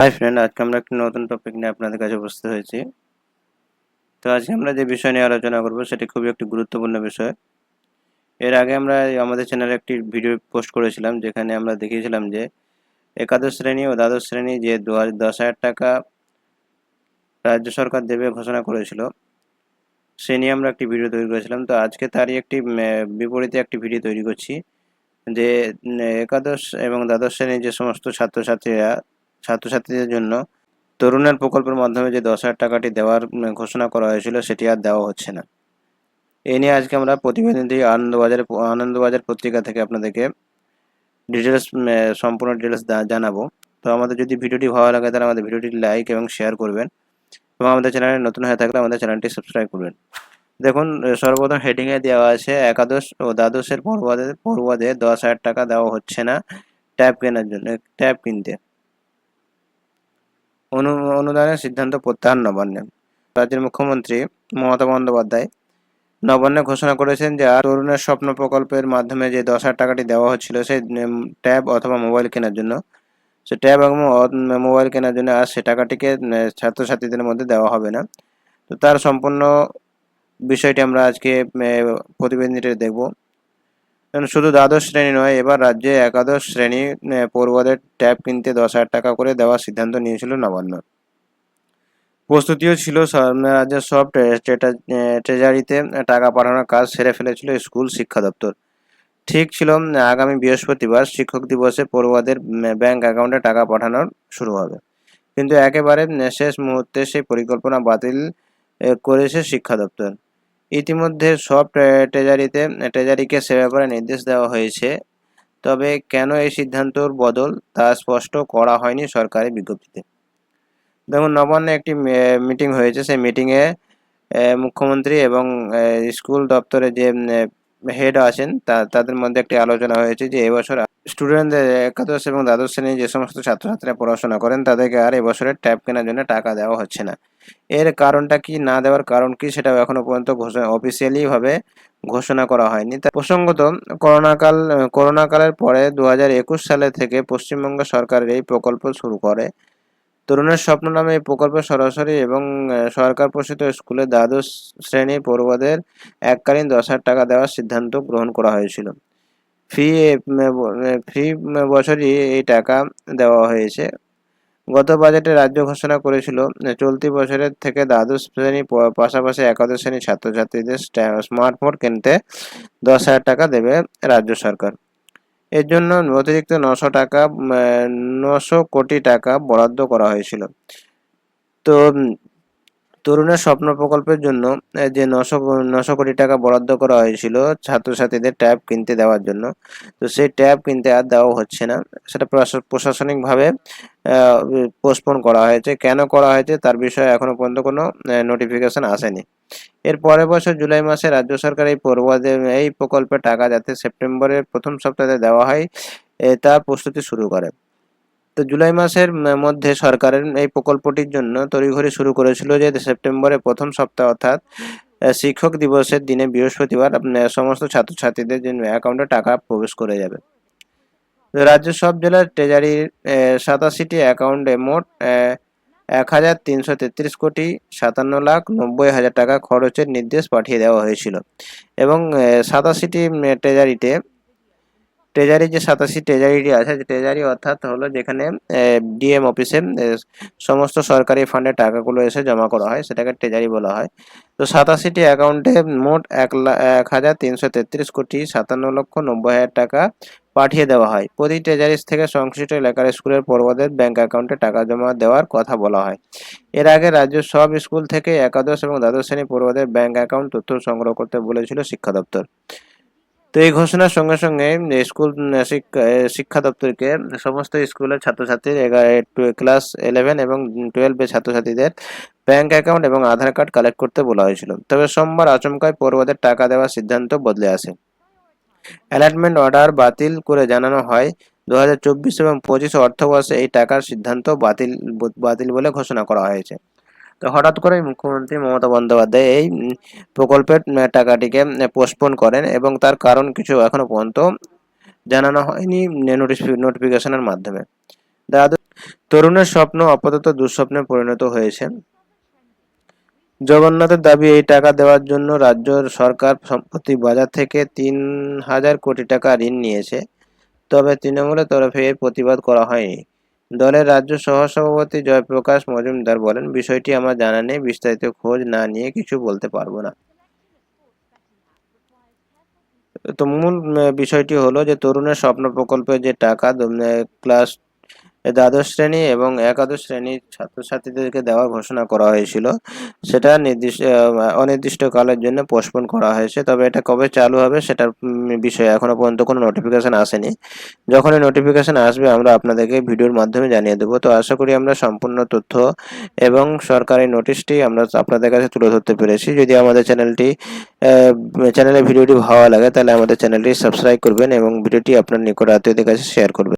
Hi friend আজকে আমরা একটি নতুন টপিক নিয়ে আপনাদের কাছে উপস্থিত হয়েছি। তো আজকে আমরা যে বিষয় নিয়ে আলোচনা করব, সেটি খুবই একটি গুরুত্বপূর্ণ বিষয়। এর আগে আমরা আমাদের চ্যানেলে একটি ভিডিও পোস্ট করেছিলাম, যেখানে আমরা দেখিয়েছিলাম যে একাদশ শ্রেণি ও দ্বাদশ শ্রেণি যে দশ হাজার টাকা রাজ্য সরকার দেবে ঘোষণা করেছিল, সে নিয়ে আমরা একটি ভিডিও তৈরি করেছিলাম। তো আজকে তারই একটি বিপরীতে একটি ভিডিও তৈরি করছি যে একাদশ এবং দ্বাদশ শ্রেণির যে সমস্ত ছাত্রছাত্রীরা ছাত্রছাত্রীদের জন্য তরুণের প্রকল্পের মাধ্যমে যে দশ হাজার টাকাটি দেওয়ার ঘোষণা করা হয়েছিল, সেটি আর দেওয়া হচ্ছে না। এই নিয়ে আজকে আমরা প্রতিবেদনটি আনন্দবাজার আনন্দবাজার পত্রিকা থেকে আপনাদেরকে ডিটেলস সম্পূর্ণ ডিটেলস জানাব। তো আমাদের যদি ভিডিওটি ভালো লাগে, তাহলে আমাদের ভিডিওটি লাইক এবং শেয়ার করবেন। এবং আমাদের চ্যানেলে নতুন হয়ে থাকলে আমাদের চ্যানেলটি সাবস্ক্রাইব করবেন। দেখুন, সর্বপ্রথম হেডিংয়ে দেওয়া আছে, একাদশ ও দ্বাদশের পড়ুয়াদের পড়ুয়াদের দশ হাজার টাকা দেওয়া হচ্ছে না। ট্যাব কেনার জন্য, ট্যাব কিনতে। অনু, অনুদানের সিদ্ধান্ত প্রত্যাহার নবান্নে রাজ্যের মুখ্যমন্ত্রী মমতা বন্দ্যোপাধ্যায় নবান্নে ঘোষণা করেছেন যে তরুণের স্বপ্ন প্রকল্পের মাধ্যমে যে দশ হাজার টাকাটি দেওয়া হচ্ছিল সেই ট্যাব অথবা মোবাইল কেনার জন্য, সে ট্যাব এবং মোবাইল কেনার জন্য আর সে টাকাটিকে ছাত্রছাত্রীদের মধ্যে দেওয়া হবে না। তো তার সম্পূর্ণ বিষয়টি আমরা আজকে প্রতিবেদনটি দেখব। শুধু দ্বাদশ শ্রেণি নয়, এবার রাজ্যে একাদশ শ্রেণি পড়ুয়াদের ট্যাব কিনতে দশ হাজার টাকা করে দেওয়ার সিদ্ধান্ত নিয়েছিল নবান্ন। প্রস্তুতিও ছিল রাজ্যের সব ট্রে- ট্রেজারিতে টাকা পাঠানোর কাজ সেরে ফেলেছিল স্কুল শিক্ষা দপ্তর। ঠিক ছিল আগামী বৃহস্পতিবার শিক্ষক দিবসে পড়ুয়াদের ব্যাংক অ্যাকাউন্টে টাকা পাঠানোর শুরু হবে। কিন্তু একেবারে শেষ মুহূর্তে সেই পরিকল্পনা বাতিল করেছে শিক্ষা দপ্তর। ইতিমধ্যে সব ট্রেজারিতে ট্রেজারিকে সে ব্যাপারে নির্দেশ দেওয়া হয়েছে। তবে কেন এই সিদ্ধান্তর বদল তা স্পষ্ট করা হয়নি সরকারি বিজ্ঞপ্তিতে। দেখুন, নবান্নে একটি মিটিং হয়েছে। সেই মিটিংয়ে মুখ্যমন্ত্রী এবং স্কুল দপ্তরে যে হেড আছেন তাদের মধ্যে একটি আলোচনা হয়েছে যে এবছর স্টুডেন্টদের একাদশ এবং দ্বাদশ শ্রেণির যে সমস্ত ছাত্রছাত্রীরা পড়াশোনা করেন, তাদেরকে আর এবছরের ট্যাব কেনার জন্য টাকা দেওয়া হচ্ছে না। এর কারণটা কি, না দেওয়ার কারণ কি, সেটাও এখনও পর্যন্ত ঘোষণা অফিসিয়ালি ভাবে ঘোষণা করা হয়নি। তা প্রসঙ্গত, করোনাকাল, করোনাকালের পরে দু সালে থেকে পশ্চিমবঙ্গ সরকারের এই প্রকল্প শুরু করে। তরুণের স্বপ্ন নামে এই প্রকল্পে সরাসরি এবং সরকার পোষিত স্কুলে দ্বাদশ শ্রেণি পড়ুয়াদের এককালীন দশ হাজার টাকা দেওয়ার সিদ্ধান্ত গ্রহণ করা হয়েছিল। ফি ফি বছরই এই টাকা দেওয়া হয়েছে। গত বাজেটে রাজ্য ঘোষণা করেছিল চলতি বছরের থেকে দ্বাদশ শ্রেণি পাশাপাশি একাদশ শ্রেণির ছাত্রছাত্রীদের স্মার্টফোন কিনতে দশ হাজার টাকা দেবে রাজ্য সরকার। এর জন্য অতিরিক্ত নশো টাকা নশো কোটি টাকা বরাদ্দ করা হয়েছিল। তো তরুণের স্বপ্ন প্রকল্পের জন্য যে নশো নশো কোটি টাকা বরাদ্দ করা হয়েছিল ছাত্রছাত্রীদের ট্যাব কিনতে দেওয়ার জন্য, তো সেই ট্যাব কিনতে আর দেওয়া হচ্ছে না। সেটা প্রশাসনিকভাবে পোস্টপোন করা হয়েছে। কেন করা হয়েছে তার বিষয়ে এখনও পর্যন্ত কোনো নোটিফিকেশন আসেনি। এর পরের বছর জুলাই মাসে রাজ্য সরকার এই পড়ুয়াদের এই প্রকল্পে টাকা যাতে সেপ্টেম্বরের প্রথম সপ্তাহে দেওয়া হয় তার প্রস্তুতি শুরু করে। তো জুলাই মাসের মধ্যে সরকারের এই প্রকল্পটির জন্য তড়িঘড়ি শুরু করেছিল যে সেপ্টেম্বরের প্রথম সপ্তাহ অর্থাৎ শিক্ষক দিবসের দিনে বৃহস্পতিবার সমস্ত ছাত্রছাত্রীদের জন্য অ্যাকাউন্টে টাকা প্রবেশ করে যাবে। তো রাজ্যের সব জেলার ট্রেজারির সাতাশিটি অ্যাকাউন্টে মোট এক হাজার তিনশো তেত্রিশ কোটি সাতান্ন লাখ নব্বই হাজার টাকা খরচের নির্দেশ পাঠিয়ে দেওয়া হয়েছিল। এবং সাতাশিটি ট্রেজারিতে ট্রেজারি যে সাতাশি ট্রেজারিটি আছে ট্রেজারি অর্থাৎ হলো যেখানে ডিএম অফিসে সমস্ত সরকারি ফান্ডে টাকাগুলো এসে জমা করা হয়, সেটাকে ট্রেজারি বলা হয়। তো সাতাশিটি অ্যাকাউন্টে মোট এক এক হাজার তিনশো তেত্রিশ কোটি সাতান্ন লক্ষ নব্বই হাজার টাকা পাঠিয়ে দেওয়া হয়। প্রতি ট্রেজারিস থেকে সংশ্লিষ্ট এলাকার স্কুলের পড়ুয়াদের ব্যাংক অ্যাকাউন্টে টাকা জমা দেওয়ার কথা বলা হয়। এর আগে রাজ্যের সব স্কুল থেকে একাদশ এবং দ্বাদশ শ্রেণি পড়ুয়াদের ব্যাংক অ্যাকাউন্ট তথ্য সংগ্রহ করতে বলেছিল শিক্ষা দপ্তর। তো এই ঘোষণার সঙ্গে সঙ্গে স্কুল শিক্ষা দপ্তরকে সমস্ত স্কুলের ছাত্রছাত্রীর ক্লাস ইলেভেন এবং টুয়েলভের ছাত্রছাত্রীদের ব্যাংক অ্যাকাউন্ট এবং আধার কার্ড কালেক্ট করতে বলা হয়েছিল। তবে সোমবার আচমকায় পড়ুয়াদের টাকা দেওয়ার সিদ্ধান্ত বদলে আসে। অ্যালাটমেন্ট অর্ডার বাতিল করে জানানো হয়। দু হাজার চব্বিশ এবং পঁচিশ অর্থবর্ষে এই টাকার সিদ্ধান্ত বাতিল বাতিল বলে ঘোষণা করা হয়েছে। তো হঠাৎ করে মুখ্যমন্ত্রী মমতা বন্দ্যোপাধ্যায় এই প্রকল্পের টাকাটিকে পোস্টপোন করেন এবং তার কারণ কিছু এখনও পর্যন্ত জানানো হয়নি নোটিফিকেশনের মাধ্যমে। দ্বাদশ তরুণের স্বপ্ন আপাতত দুঃস্বপ্নে পরিণত হয়েছে। জগন্নাথের দাবি এই টাকা দেওয়ার জন্য রাজ্য সরকার সম্প্রতি বাজার থেকে তিন হাজার কোটি টাকা ঋণ নিয়েছে। তবে তৃণমূলের তরফে এর প্রতিবাদ করা হয়নি। দলের রাজ্য সহসভাপতি জয়প্রকাশ মজুমদার বলেন, বিষয়টি আমার জানা নেই, বিস্তারিত খোঁজ না নিয়ে কিছু বলতে পারব না। তো মূল বিষয়টি হলো যে, তরুণের স্বপ্ন প্রকল্পে যে টাকা ক্লাস দ্বাদশ শ্রেণি এবং একাদশ শ্রেণির ছাত্রছাত্রীদেরকে দেওয়ার ঘোষণা করা হয়েছিল। সেটা নির্দিষ্ট আহ, অনির্দিষ্ট কালের জন্য পোস্টপোন করা হয়েছে। তবে এটা কবে চালু হবে সেটার বিষয়ে এখনও পর্যন্ত কোনো নোটিফিকেশান আসেনি। যখনই নোটিফিকেশান আসবে আমরা আপনাদেরকে ভিডিওর মাধ্যমে জানিয়ে দেবো। তো আশা করি আমরা সম্পূর্ণ তথ্য এবং সরকারি নোটিশটি আমরা আপনাদের কাছে তুলে ধরতে পেরেছি। যদি আমাদের চ্যানেলটি চ্যানেলের ভিডিওটি ভালো লাগে তাহলে আমাদের চ্যানেলটি সাবস্ক্রাইব করবেন এবং ভিডিওটি আপনার নিকট আত্মীয়দের কাছে শেয়ার করবেন।